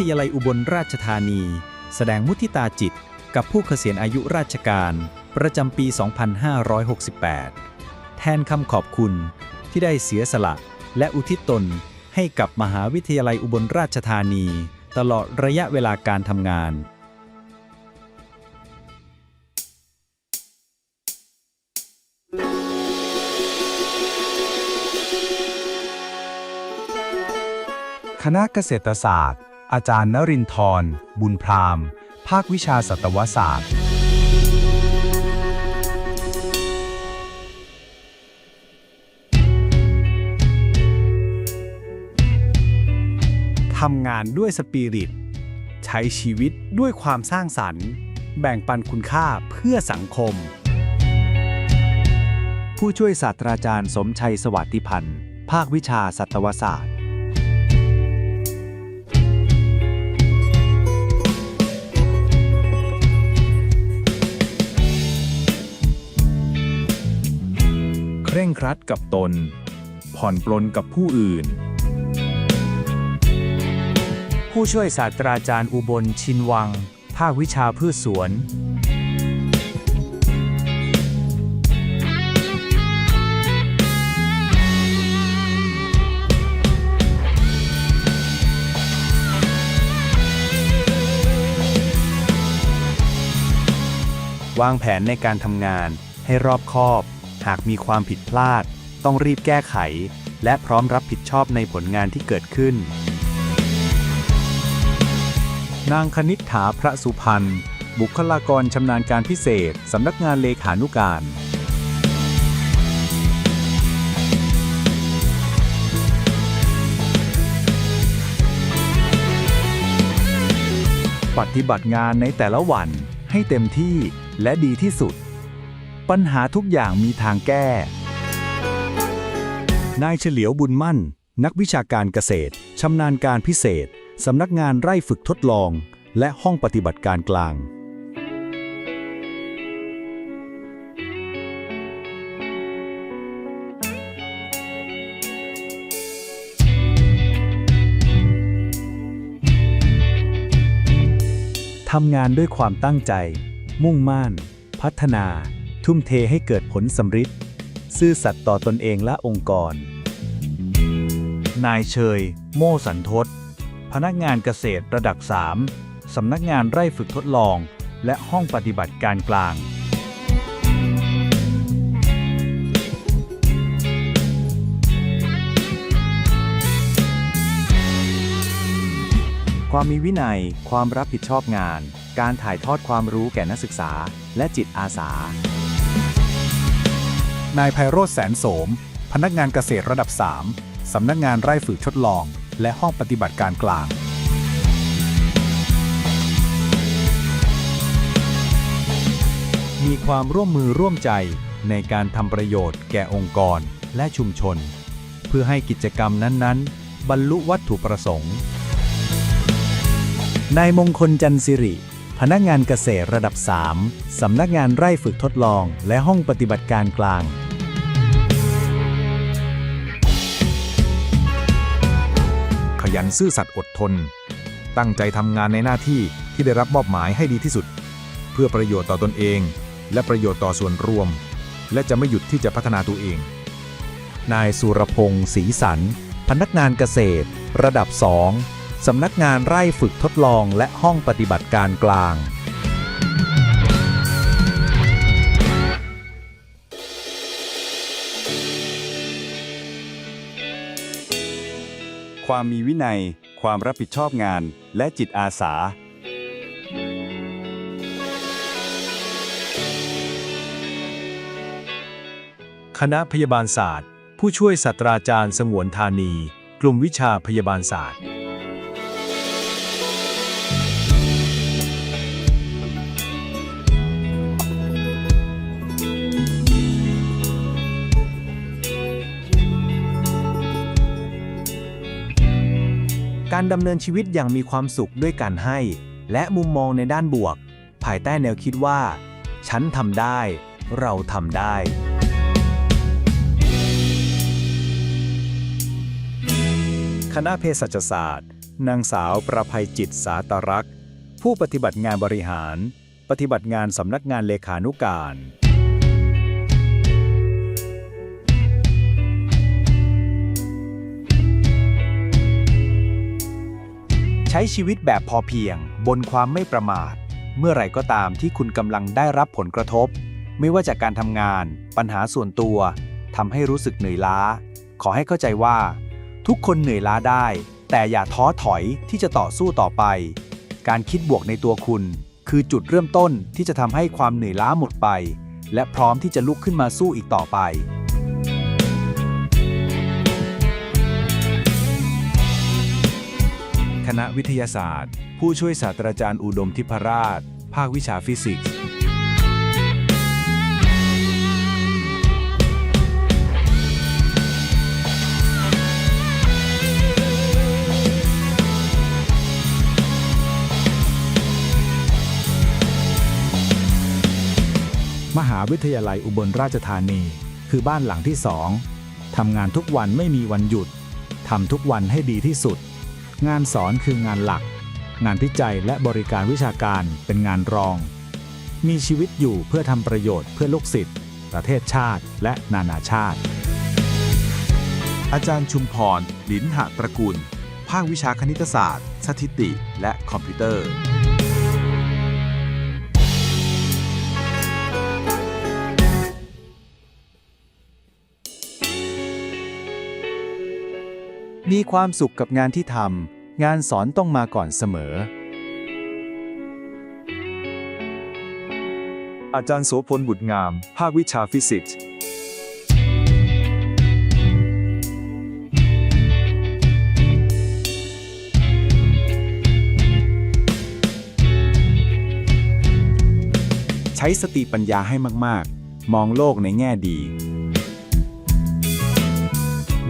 ทยาลัยอุบลราชธานี แสดงมุทิตาจิต กับผู้เกษียณอายุราชการ ประจำปี 2568 แทนคำขอบคุณที่ได้เสียสละและอุทิศตนให้กับมหาวิทยาลัยอุบลราชธานี ตลอดระยะเวลาการทำงาน คณะเกษตรศาสตร์ อาจารย์นรินทร์บุญพราม ภาควิชาสัตวศาสตร์ ทำงานด้วยสปิริต ใช้ชีวิตด้วยความสร้างสรรค์ แบ่งปันคุณค่าเพื่อสังคม ผู้ช่วยศาสตราจารย์สมชัยสวัสดิพันธ์ ภาควิชาสัตวศาสตร์ เคร่งครัดกับตน ผ่อนปลนกับผู้อื่น ผู้ช่วยศาสตราจารย์อุบลชินวัง ภาควิชาพืชสวน วางแผนในการทำงานให้รอบคอบ หากมีความผิดพลาด ต้องรีบแก้ไข และพร้อมรับผิดชอบในผลงานที่เกิดขึ้น นางคณิษฐาพระสุพรรณบุคลากรชำนาญการพิเศษ สำนักงานเลขานุการปฏิบัติงานในแต่ละวันให้เต็มที่และดีที่สุด ปัญหาทุกอย่างมีทางแก้ นายเฉลียวบุญมั่น นักวิชาการเกษตร ชำนาญการพิเศษ สำนักงานไร่ฝึกทดลอง และห้องปฏิบัติการกลาง ทำงานด้วยความตั้งใจ มุ่งมั่น พัฒนา ทุ่มเทให้เกิดผลสำฤทธิ์ซื่อสัตย์ต่อตนเองและองค์กร นายเชย โม่สันทศ พนักงานเกษตรระดับ 3 สำนักงานไร่ฝึกทดลอง และห้องปฏิบัติการกลาง ความมีวินัย ความรับผิดชอบงาน การถ่ายทอดความรู้แก่นักศึกษา และจิตอาสา นายไพโรธแสนโสม พนักงานเกษตรระดับ 3 สำนักงานไร่ฝึกทดลอง และห้องปฏิบัติการกลาง มีความร่วมมือร่วมใจในการทำประโยชน์แก่องค์กรและชุมชน เพื่อให้กิจกรรมนั้นๆ บรรลุวัตถุประสงค์ นายมงคลจันทร์สิริ พนักงานเกษตรระดับ 3 สำนักงานไร่ฝึกทดลอง และห้องปฏิบัติการกลาง ขยันซื่อสัตย์อดทน ตั้งใจทำงานในหน้าที่ที่ได้รับมอบหมายให้ดีที่สุด เพื่อประโยชน์ต่อตนเอง และประโยชน์ต่อส่วนรวม และจะไม่หยุดที่จะพัฒนาตัวเอง นายสุรพงศ์ศรีสัน พนักงานเกษตร ระดับ 2 สำนักงานไร่ฝึกทดลองและห้องปฏิบัติการกลาง ความมีวินัย ความรับผิดชอบงาน และจิตอาสา คณะพยาบาลศาสตร์ ผู้ช่วยศาสตราจารย์สงวนธานี กลุ่มวิชาพยาบาลศาสตร์ การดำเนินชีวิตอย่างมีความสุขด้วยการให้ และมุมมองในด้านบวก ภายใต้แนวคิดว่า ฉันทำได้ เราทำได้ คณะเภสัชศาสตร์ นางสาวประภัยจิตสาตรักษ์ผู้ปฏิบัติงานบริหาร ปฏิบัติงานสำนักงานเลขานุการ ใช้ชีวิตแบบพอเพียง บนความไม่ประมาท เมื่อไหร่ก็ตามที่คุณกำลังได้รับผลกระทบ ไม่ว่าจากการทำงาน ปัญหาส่วนตัวทำให้รู้สึกเหนื่อยล้า ขอให้เข้าใจว่า ทุกคนเหนื่อยล้าได้ แต่อย่าท้อถอยที่จะต่อสู้ต่อไป การคิดบวกในตัวคุณ คือจุดเริ่มต้นที่จะทำให้ความเหนื่อยล้าหมดไป และพร้อมที่จะลุกขึ้นมาสู้อีกต่อไป คณะวิทยาศาสตร์ ผู้ช่วยศาสตราจารย์อุดมทิพราช ภาควิชาฟิสิกส์ มหาวิทยาลัยอุบลราชธานี คือบ้านหลังที่สองทำงานทุกวันไม่มีวันหยุดทำทุกวันให้ดีที่สุด งานสอนคืองานหลัก งานวิจัยและบริการวิชาการเป็นงานรอง มีชีวิตอยู่เพื่อทำประโยชน์เพื่อลูกศิษย์ประเทศชาติและนานาชาติ อาจารย์ชุมพร ลินหะตระกูล ภาควิชาคณิตศาสตร์ สถิติ และคอมพิวเตอร์ มีความสุขกับงานที่ทำงานสอนต้องมาก่อนเสมอ อาจารย์โสพลบุตรงาม ภาควิชาฟิสิกส์ใช้สติปัญญาให้มาก ๆ มองโลกในแง่ดี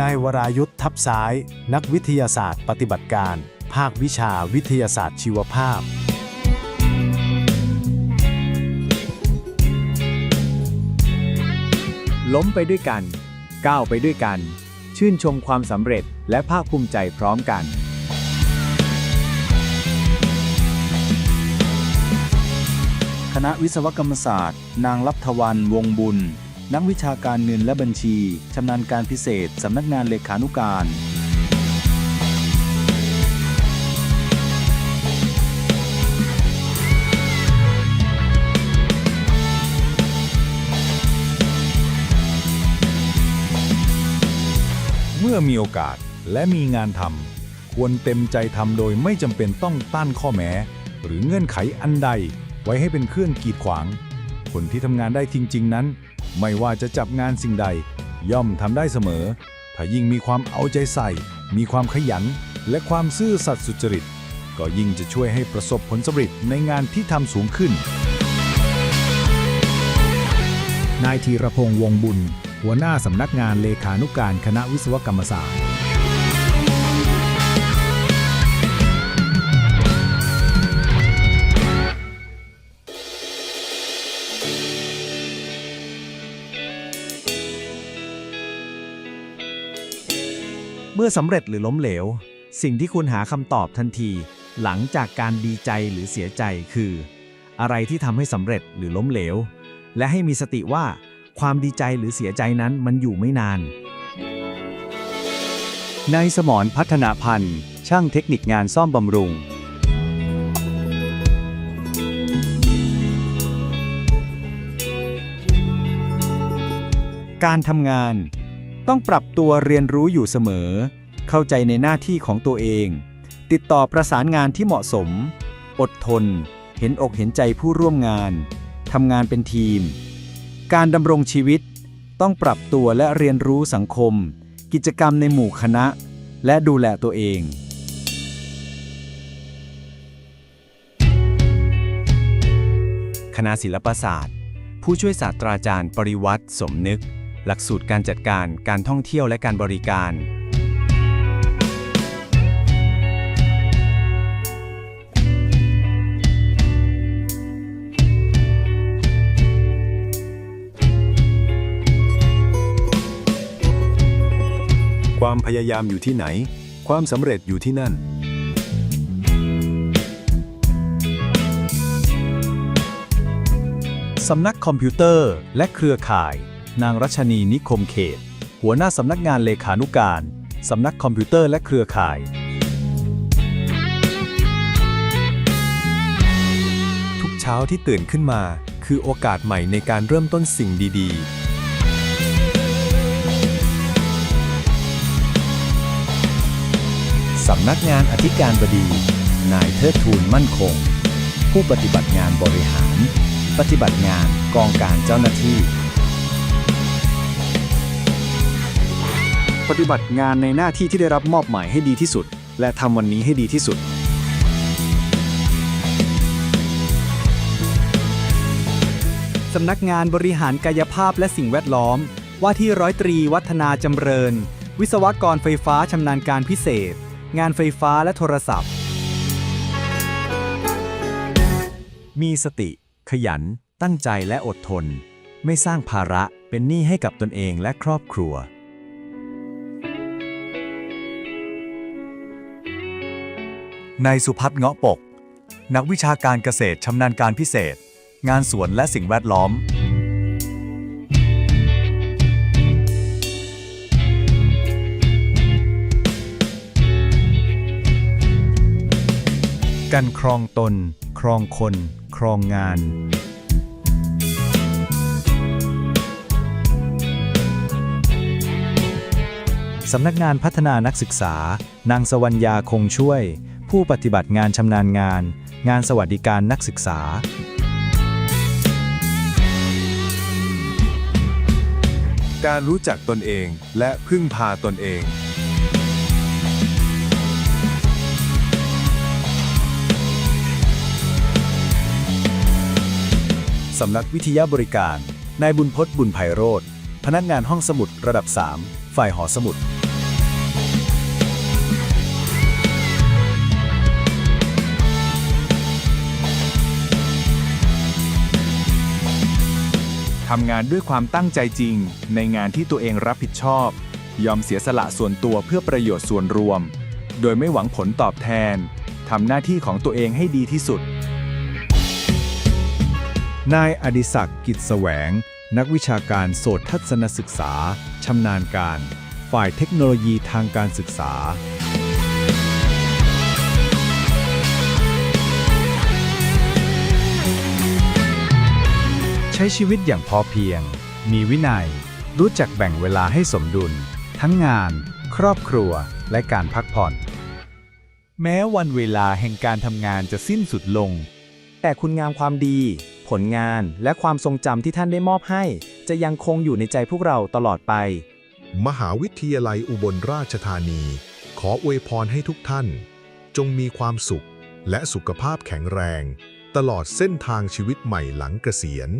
นายวรายุทธทับซ้าย นักวิทยาศาสตร์ปฏิบัติการ ภาควิชาวิทยาศาสตร์ชีวภาพ ล้มไปด้วยกัน ก้าวไปด้วยกัน ชื่นชมความสำเร็จและภาคภูมิใจพร้อมกันคณะวิศวกรรมศาสตร์ นางลับทวันวงบุญ นักวิชาการเงินและบัญชี ชำนาญการพิเศษ สำนักงานเลขานุการ เมื่อมีโอกาสและมีงานทำควรเต็มใจทำโดยไม่จำเป็นต้องต้านข้อแม้ หรือเงื่อนไขอันใดไว้ให้เป็นเครื่องกีดขวาง คนที่ทำงานได้จริง ๆ นั้น ไม่ว่าจะจับงานสิ่งใด ย่อมทำได้เสมอ ถ้ายิ่งมีความเอาใจใส่ มีความขยัน และความซื่อสัตย์สุจริต ก็ยิ่งจะช่วยให้ประสบผลสำเร็จในงานที่ทำสูงขึ้น นายธีรพงษ์วงบุญ หัวหน้าสำนักงานเลขานุการคณะวิศวกรรมศาสตร์ เมื่อสำเร็จหรือล้มเหลว สิ่งที่คุณหาคำตอบทันที หลังจากการดีใจหรือเสียใจคือ อะไรที่ทำให้สำเร็จหรือล้มเหลว และให้มีสติว่า ความดีใจหรือเสียใจนั้นมันอยู่ไม่นานนายสมรพัฒนาพันธ์ ช่างเทคนิคงานซ่อมบำรุง การทำงาน ต้องปรับตัวเรียนรู้อยู่เสมอ เข้าใจในหน้าที่ของตัวเอง ติดต่อประสานงานที่เหมาะสม อดทน เห็นอกเห็นใจผู้ร่วมงาน ทำงานเป็นทีม การดำรงชีวิต ต้องปรับตัวและเรียนรู้สังคม กิจกรรมในหมู่คณะ และดูแลตัวเองคณะศิลปศาสตร์ ผู้ช่วยศาสตราจารย์ปริวัติสมนึก หลักสูตรการจัดการ การท่องเที่ยวและการบริการ ความพยายามอยู่ที่ไหน ความสำเร็จอยู่ที่นั่น สำนักคอมพิวเตอร์และเครือข่าย นางรัชนีนิคมเขต หัวหน้าสำนักงานเลขานุการ สำนักคอมพิวเตอร์และเครือข่าย ทุกเช้าที่ตื่นขึ้นมา คือโอกาสใหม่ในการเริ่มต้นสิ่งดีๆสำนักงานอธิการบดี นายเทิดทูลมั่นคง ผู้ปฏิบัติงานบริหาร ปฏิบัติงานกองการเจ้าหน้าที่ ปฏิบัติงานในหน้าที่ที่ได้รับมอบหมายให้ดีที่สุด และทำวันนี้ให้ดีที่สุด สำนักงานบริหารกายภาพและสิ่งแวดล้อม ว่าที่ร้อยตรีวัฒนาจำเริญ วิศวกรไฟฟ้าชำนาญการพิเศษ งานไฟฟ้าและโทรศัพท์ มีสติ ขยัน ตั้งใจและอดทน ไม่สร้างภาระเป็นหนี้ให้กับตนเองและครอบครัว นายสุพัฒน์เงาะปก นักวิชาการเกษตรชำนาญการพิเศษ งานสวนและสิ่งแวดล้อม การครองตน ครองคน ครองงาน สำนักงานพัฒนานักศึกษา นางสวัญญาคงช่วย ผู้ปฏิบัติงานชำนาญงาน งานสวัสดิการนักศึกษา การรู้จักตนเองและพึ่งพาตนเอง สำนักวิทยาบริการ นายบุญพศบุญไพโรธ พนักงานห้องสมุดระดับ 3 ฝ่ายหอสมุด ทำงานด้วยความตั้งใจจริง ในงานที่ตัวเองรับผิดชอบ ยอมเสียสละส่วนตัวเพื่อประโยชน์ส่วนรวม โดยไม่หวังผลตอบแทนทำหน้าที่ของตัวเองให้ดีที่สุด นายอดิศักดิ์กิจแสวง นักวิชาการโสตทัศนศึกษาชำนาญการ ฝ่ายเทคโนโลยีทางการศึกษา ใช้ชีวิตอย่างพอเพียง มีวินัย รู้จักแบ่งเวลาให้สมดุล ทั้งงาน ครอบครัว และการพักผ่อน แม้วันเวลาแห่งการทำงานจะสิ้นสุดลง แต่คุณงามความดี ผลงานและความทรงจำที่ท่านได้มอบให้ จะยังคงอยู่ในใจพวกเราตลอดไป มหาวิทยาลัยอุบลราชธานี ขออวยพรให้ทุกท่าน จงมีความสุขและสุขภาพแข็งแรง ตลอดเส้นทางชีวิตใหม่หลังเกษียณ